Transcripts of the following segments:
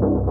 Thank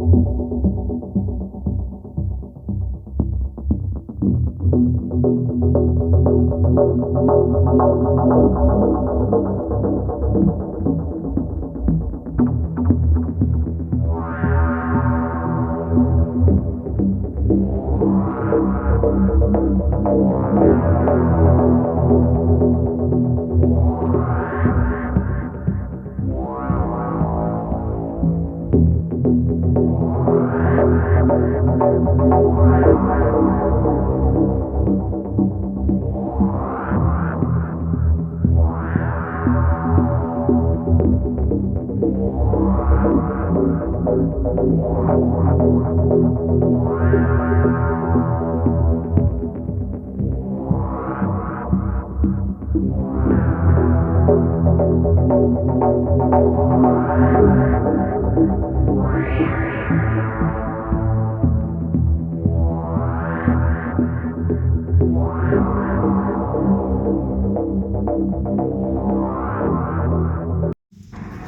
Thank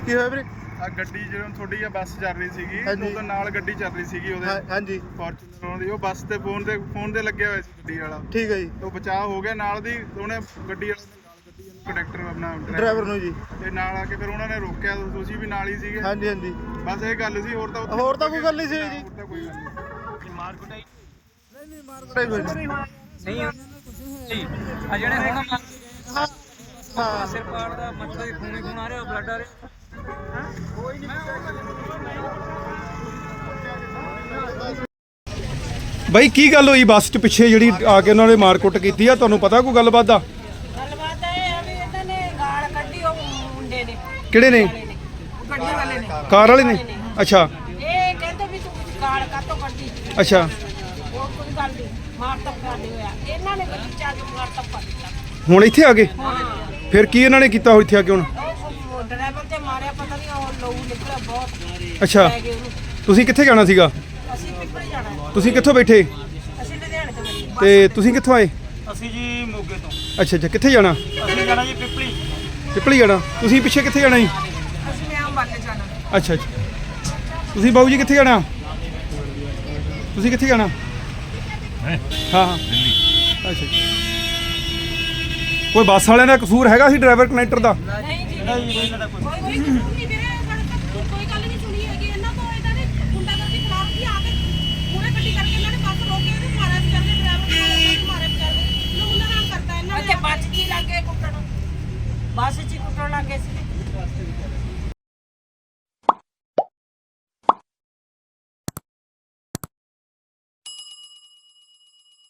কি হবে ਆ ਗੱਡੀ ਜਦੋਂ ਤੁਹਾਡੀ ਆ ਬੱਸ ਚੱਲ ਰਹੀ ਸੀਗੀ ਹਾਂਜੀ। ਉਹਦੇ ਨਾਲ ਗੱਡੀ ਚੱਲ ਰਹੀ ਸੀਗੀ ਹਾਂ- ਉਹਦੇ ਹਾਂਜੀ। ਫੋਰਚੂਨਰ ਦੀ ਉਹ ਬੱਸ ਤੇ ਫੋਨ ਤੇ ਫੋਨ ਤੇ ਲੱਗਿਆ ਹੋਇਆ ਸੀ ਗੱਡੀ ਵਾਲਾ। ਠੀਕ ਹੈ ਜੀ। ਉਹ ਬਚਾਅ ਹੋ ਗਿਆ ਨਾਲ ਦੀ ਉਹਨੇ ਗੱਡੀ ਵਾਲੇ ਨੇ ਨਾਲ ਗੱਡੀ ਉਹਨੂੰ ਕੰਡਕਟਰ ਆਪਣਾ ਡਰਾਈਵਰ। ਨੂੰ ਜੀ। ਤੇ ਨਾਲ ਆ ਕੇ ਫਿਰ ਉਹਨਾਂ ਨੇ ਰੋਕਿਆ ਤੁਸੀਂ ਵੀ ਨਾਲ ਹੀ ਸੀਗੇ। ਹਾਂਜੀ ਹਾਂਜੀ। ਬਸ ਇਹ ਗੱਲ ਸੀ ਹੋਰ ਤਾਂ ਉੱਥੇ- ਹੋਰ ਤਾਂ ਕੋਈ ਗੱਲ ਨਹੀਂ ਸੀ ਜੀ। ਹੋਰ ਤਾਂ ਕੋਈ ਗੱਲ ਨਹੀਂ ਡਰਾਈਵਰ ਜੀ ਨਹੀਂ ਆ ਜਿਹੜੇ ਹੁਣ ਹਾਂ। ਹਾਂ ਸਿਰ ਪਾੜ ਦਾ ਮਤਲਬ ਖੂਨੇ ਖੂਨ ਆ ਰਿਹਾ ਬਲੱਡ ਆ ਰਿਹਾ। ਬਾਈ ਕੀ ਗੱਲ ਹੋਈ? ਬੱਸ 'ਚ ਪਿੱਛੇ ਜਿਹੜੀ ਆ ਕੇ ਉਹਨਾਂ ਨੇ ਮਾਰਕੁੱਟ ਕੀਤੀ ਆ? ਤੁਹਾਨੂੰ ਪਤਾ ਕੋਈ ਗੱਲਬਾਤ ਦਾ? ਗੱਲਬਾਤ ਇਹ ਆ ਵੀ ਇਹਨਾਂ ਨੇ ਗਾਲ ਕੱਢੀ ਉਹ ਮੁੰਡੇ ਨੇ। ਕਿਹੜੇ ਨੇ? ਉਹ ਗੱਡੀ ਵਾਲੇ ਨੇ। ਕਾਰ ਵਾਲੇ ਨੇ? ਅੱਛਾ। ਇਹ ਕਹਿੰਦੇ ਵੀ ਤੂੰ ਗਾਲ ਕਾਤੋਂ ਕੱਢੀ? ਅੱਛਾ। ਉਹ ਕੋਈ ਗੱਲ ਨਹੀਂ। ਮਾਰ ਤੱਕਾ ਨਹੀਂ ਹੋਇਆ। ਇਹਨਾਂ ਨੇ ਗੱਡੀ ਕੇ ਮਾਰ ਤੱਕਾ ਦਿੱਤਾ। ਹੁਣ ਇੱਥੇ ਆ ਗਏ? ਹਾਂ। ਫਿਰ ਕੀ ਇਹਨਾਂ ਨੇ ਕੀਤਾ ਇੱਥੇ ਆ ਕੇ ਹੁਣ? ਡਰਾਈਵਰ ਤੇ ਮਾਰਿਆ ਪਤਾ ਨਹੀਂ ਉਹ ਲਹੂ ਨਿਕਲਿਆ ਬਹੁਤ। ਅੱਛਾ। ਲੈ ਗਏ ਉਹਨੂੰ। ਤੁਸੀਂ ਕਿੱਥੇ ਜਾਣਾ ਸੀਗਾ? ਅਸੀਂ ਪਿੱਪਲ ਜਾਣਾ ਹੈ। ਤੁਸੀਂ ਕਿੱਥੋਂ ਬੈਠੇ? ਅਸੀਂ ਲੁਧਿਆਣੇ ਤੋਂ ਬੈਠੇ। ਤੇ ਤੁਸੀਂ ਕਿੱਥੋਂ ਆਏ? ਅਸੀਂ ਜੀ ਮੋਗੇ ਤੋਂ। ਅੱਛਾ ਅੱਛਾ ਕਿੱਥੇ ਜਾਣਾ? ਅਸੀਂ ਜਾਣਾ ਜੀ ਪਿਪਲੀ। ਪਿਪਲੀ ਜਾਣਾ। ਤੁਸੀਂ ਪਿੱਛੇ ਕਿੱਥੇ ਜਾਣਾ ਜੀ? ਅਸੀਂ ਮੈਂ ਅੰਬਾਲੇ ਜਾਣਾ। ਅੱਛਾ ਅੱਛਾ। ਤੁਸੀਂ ਬਾਬੂ ਜੀ ਕਿੱਥੇ ਜਾਣਾ? ਤੁਸੀਂ ਕਿੱਥੇ ਜਾਣਾ? ਹਾਂ? ਹਾਂ ਅੱਛਾ ਅੱਛਾ। ਕੋਈ ਬੱਸ ਵਾਲਿਆਂ ਦਾ ਕਸੂਰ ਹੈਗਾ ਸੀ ਡਰਾਈਵਰ ਕਨੈਕਟਰ ਦਾ? ਨਹੀਂ ਨਹੀਂ ਇਹਨਾਂ ਦਾ ਕੋਈ